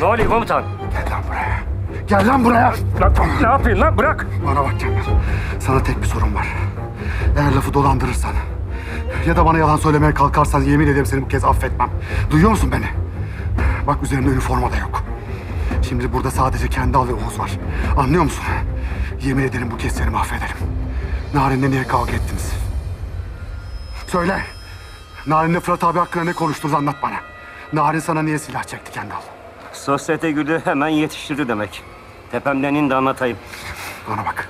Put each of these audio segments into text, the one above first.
Ne oluyor komutan? Gel lan buraya. Gel lan buraya. Lan ne yapıyorsun lan? Bırak. Bana bak Kemal. Sana tek bir sorum var. Eğer lafı dolandırırsan ya da bana yalan söylemeye kalkarsan yemin ederim seni bu kez affetmem. Duyuyor musun beni? Bak üzerimde üniforma da yok. Şimdi burada sadece kendi ve Oğuz var. Anlıyor musun? Yemin ederim bu kez seni mahvederim. Narin'le niye kavga ettiniz? Söyle. Narin'le Fırat abi hakkında ne konuştunuz anlat bana. Narin sana niye silah çekti Kendal? Sosyete gülü hemen yetiştirdi demek. Tepemden in de anlatayım. Bana bak.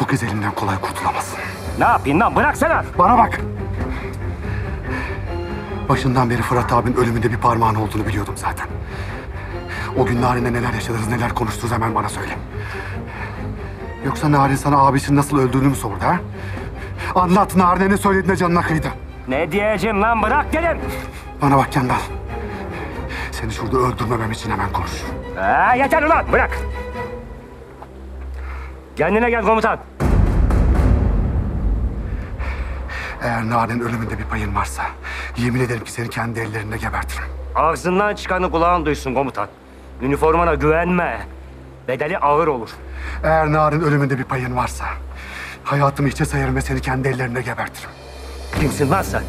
Bu kez elimden kolay kurtulamazsın. Ne yapayım lan? Bıraksana. Bana bak. Başından beri Fırat abinin ölümünde bir parmağın olduğunu biliyordum zaten. O gün Narin'le neler yaşadınız, neler konuştunuz hemen bana söyle. Yoksa Narin sana abisinin nasıl öldüğünü mü sordu ha? Anlat Narin'e ne söylediğinde canına kıydı. Ne diyeceğim lan? Bırak dedim. Bana bak Kendal. Seni şurada öldürmemem için hemen konuş. Ha, yeter ulan. Bırak. Kendine gel komutan. Eğer Narin'in ölümünde bir payın varsa... ...yemin ederim ki seni kendi ellerimle gebertirim. Ağzından çıkanı kulağın duysun komutan. Üniformana güvenme. Bedeli ağır olur. Eğer Narin ölümünde bir payın varsa... ...hayatımı hiçe sayarım ve seni kendi ellerimle gebertirim. Kimsin lan sen?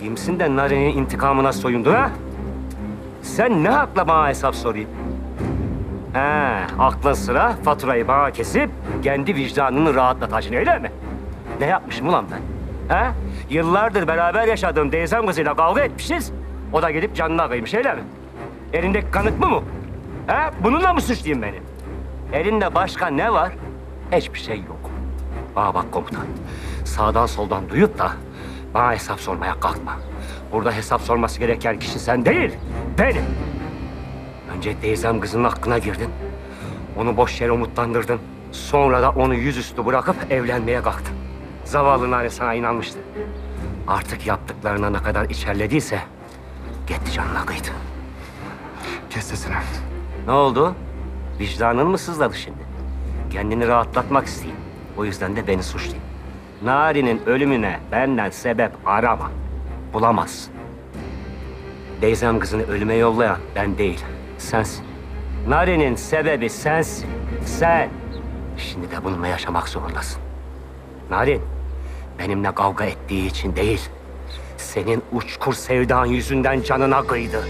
Kimsin de Naren'in intikamına soyundu ha? Sen ne hakla bana hesap sorayım? He, aklın sıra faturayı bana kesip kendi vicdanını rahatlatacaksın öyle mi? Ne yapmışım ulan ben? He? Yıllardır beraber yaşadığım teyzem kızıyla kavga etmişiz. O da gidip canına kıymış öyle mi? Elindeki kanıt mı bu? He? Bununla mı suçlayayım beni? Elinde başka ne var? Hiçbir şey yok. Bana bak komutan. Sağdan soldan duyup da bana hesap sormaya kalkma. Burada hesap sorması gereken kişi sen değil, benim. Önce teyzem kızının hakkına girdin. Onu boş yere umutlandırdın. Sonra da onu yüzüstü bırakıp evlenmeye kalktın. Zavallı Nare sana inanmıştı. Artık yaptıklarına ne kadar içerlediyse gitti canına kıydı. Kes sesini. Ne oldu? Vicdanın mı sızladı şimdi? Kendini rahatlatmak isteyeyim. O yüzden de beni suçlayın. Nari'nin ölümüne benden sebep arama. Bulamazsın. Deyzem kızını ölüme yollayan ben değil, sensin. Nari'nin sebebi sensin. Sen. Şimdi de bununla yaşamak zorundasın. Narin, benimle kavga ettiği için değil, senin uçkur sevdan yüzünden canına kıydı.